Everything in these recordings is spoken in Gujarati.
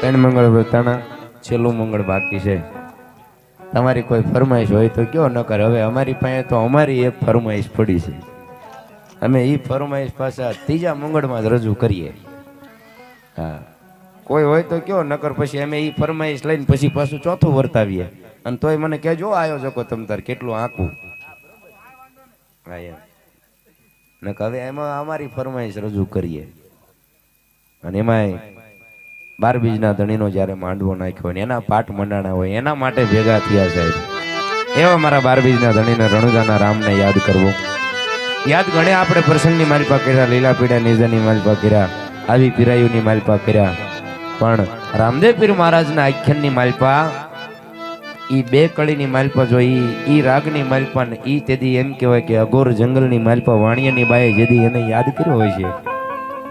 ત્રણ મંગળ વ્રતાના છેલ્લું મંગળ બાકી છે. તમારી કોઈ ફરમાઈશ હોય તો કયો ન કર હવે અમારી પાસે તો અમારી એક ફરમાઈશ પડી છે. અમે એ ફરમાઈશ પાછા ત્રીજા મંગળમાં જ રજૂ કરીએ. હા. કોઈ હોય તો કયો, નકર પછી અમે એ ફરમાઈશ લઈને પછી પાછું ચોથું વર્તાવીએ અને તોય મને કહેજો આયોજકો તમ તાર કેટલું આંકું હા, એમ. નકર હવે એમાં અમારી ફરમાઈશ રજૂ કરીએ. અને એમાંય બાર બીજના ધણીનો જ્યારે માંડવો નાખ્યો હોય એના પાઠ મંડાણા હોય, એના માટે ભેગા થયા સાહેબ. એવા મારા બાર બીજના ધણીને રણુજાના રામને યાદ કરવો. યાદ ઘણે આપણે પ્રસંગની માલપા કર્યા લીલા પીડા નિજાની માલપા કર્યા, આવી પીરાયુની માલપા કર્યા. પણ રામદેવ પીર મહારાજના આખ્યાનની માલપા, ઈ બે કળીની માલપા જોઈ ઈ રાગની માલપા ને ઈ તેદી એમ કહેવાય કે અઘોર જંગલની માલપા વાણિયાની બાએ જેદી એને યાદ કર્યો હોય છે.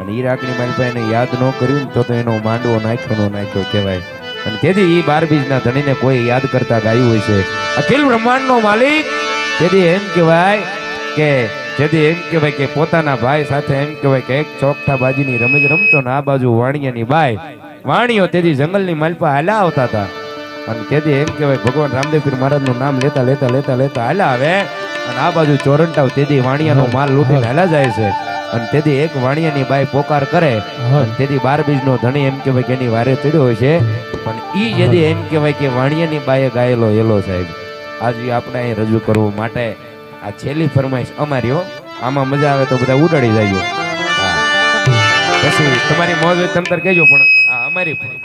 અને રાગની માલપા યાદ ન કર્યું તો એનો માંડવો નાખ્યો નો નાખ્યો કહેવાય. અને તેથી એ બાર ધણીને કોઈ યાદ કરતા ગાયું હોય છે. અખિલ બ્રહ્માંડનો માલિક, તેથી એમ કહેવાય કે જેથી એમ કહેવાય કે પોતાના ભાઈ સાથે એમ કહેવાય કે એક ચોકઠા બાજીની રમત રમતો ને આ બાજુ વાણિયાની બાય વાણીઓ તેથી જંગલની માલપા હાલા આવતા હતા. અને તેથી એમ કહેવાય ભગવાન રામદેવપીર મહારાજનું નામ લેતા લેતા લેતા લેતા હાલા આવે. અને આ બાજુ ચોરંટાવ તેથી વાણિયાનો માલ લૂંટીને હાલા જાય છે. અને તેથી એક વાણિયાની બાઈ પોકાર કરે. અને તેથી બાર બીજનો ધણી એમ કહેવાય કે એની વારે ચડ્યો હોય છે. પણ ઈ જેથી એમ કહેવાય કે વાણિયાની બાઈએ ગાયેલો એલો સાહેબ. આજે આપણે અહીં રજૂ કરવું માટે આ છેલ્લી ફરમાઈશ અમારી હો. આમાં મજા આવે તો બધા ઉડાડી જાય. પછી તમારી મોજ હોય તમ કહેજો પણ આ અમારી અમારી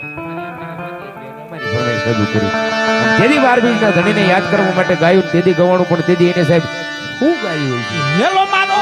ફરમાઈશ રજૂ કરી. તેથી બાર બીજના ધણીને યાદ કરવા માટે ગાયું તેથી ગવાણું પણ તેથી એને સાહેબ શું ગાયું હેલો મારો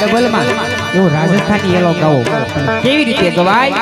ડબલમાં. એવો રાજસ્થાની એલો ગાવો. કેવી રીતે ગવાય?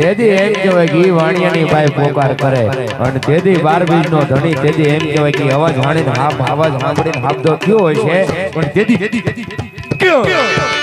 તેથી એમ કહેવાય કે ઈ વાણિયાની ભાઈ પોકાર કરે અને તેથી બાર બીજનો ધણી તેથી એમ કહેવાય કે અવાજ વાણીને હાફ અવાજ સાંભળીને હાફદો થયો હોય છે પણ તેથી કયો